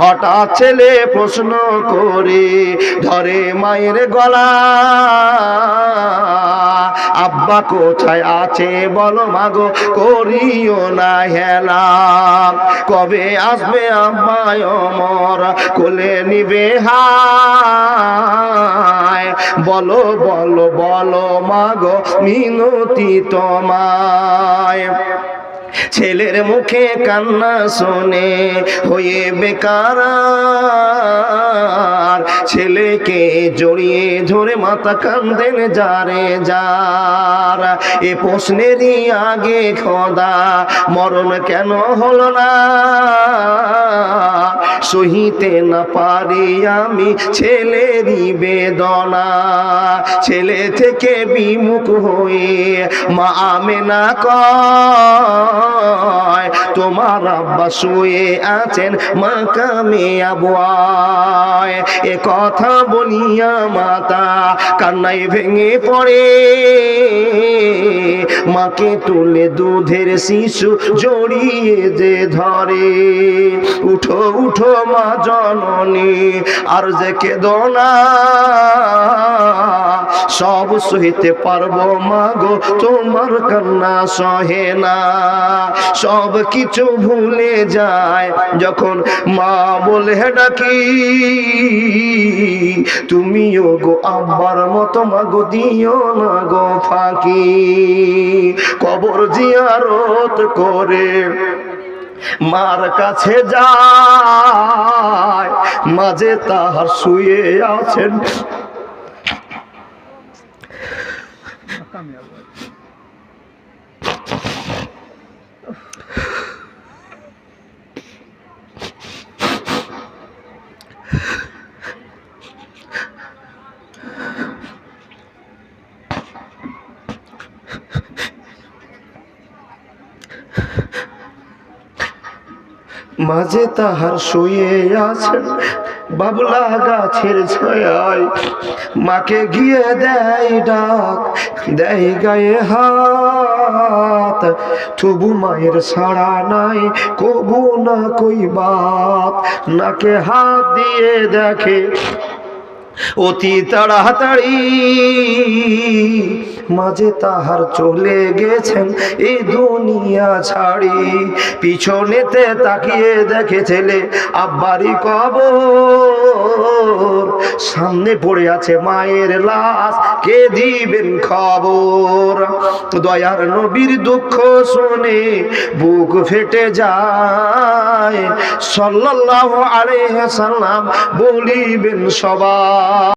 হঠাৎ ছেলে প্রশ্ন করে, ধরে মায়ের গলা, আব্বা কোথায় আছে বলো মাগো, করিও না হেলা। কবে আসবে আব্বা অমর, কোলে নিবে হায়। বলো বলো বলো মাগো, মিনতি তোমায়। ছেলের মুখে কান্না শোনে, হয়ে বেকার। ছেলেকে জড়িয়ে ধরে মাথা কান্দেন যারে যার। এ প্রশ্নেরই আগে খোদা, মরণ কেন হল না? সহিতে না পারি আমি ছেলেরই বেদনা। ছেলে থেকে বিমুখ হয়ে মা আমেনা কয়, তোমার আব্বা শুয়ে আছেন মা কামে আবুয়ায় এ কথা বলিয়া মাতা কান্নায় ভেঙে পড়ে। মাকে তুলে দুধের শিশু জড়িয়ে যে ধরে। উঠো উঠো মা জননী আর যে কেদনা সব সহিতে পারব মা গো তোমার কান্না সহে না। সব কিছু ভুলে যায় যখন মা বলে ডাকি, তুমিও গো আব্বার মতো মাগো, দিও না গো ফাঁকি। কবর জিয়ারত করে মার কাছে যায়, মাঝে তাহার শুয়ে আছেন। মাঝে তাহার শুয়ে আছেন। বাবলা গাছের ছায় মাকে গিয়ে দেয় ডাক, দেয় গায়ে হাত। তবু মায়ের ছাড়া নাই, কবু না কই বাত নাকে হাত দিয়ে দেখে অতি তাড়াতাড়ি মাঝে তাহার চলে গেছেন এই দুনিয়া ছাড়ি। পিছনেতে তাকিয়ে দেখে ছেলে আব্বারি কবর। সামনে পড়ে আছে মায়ের লাশ, কে দিবেন খবর? দয়ার নবীর দুঃখ শুনে বুক ফেটে যায়। সাল্লাল্লাহু আলাইহি সাল্লাম বলিবেন সবাই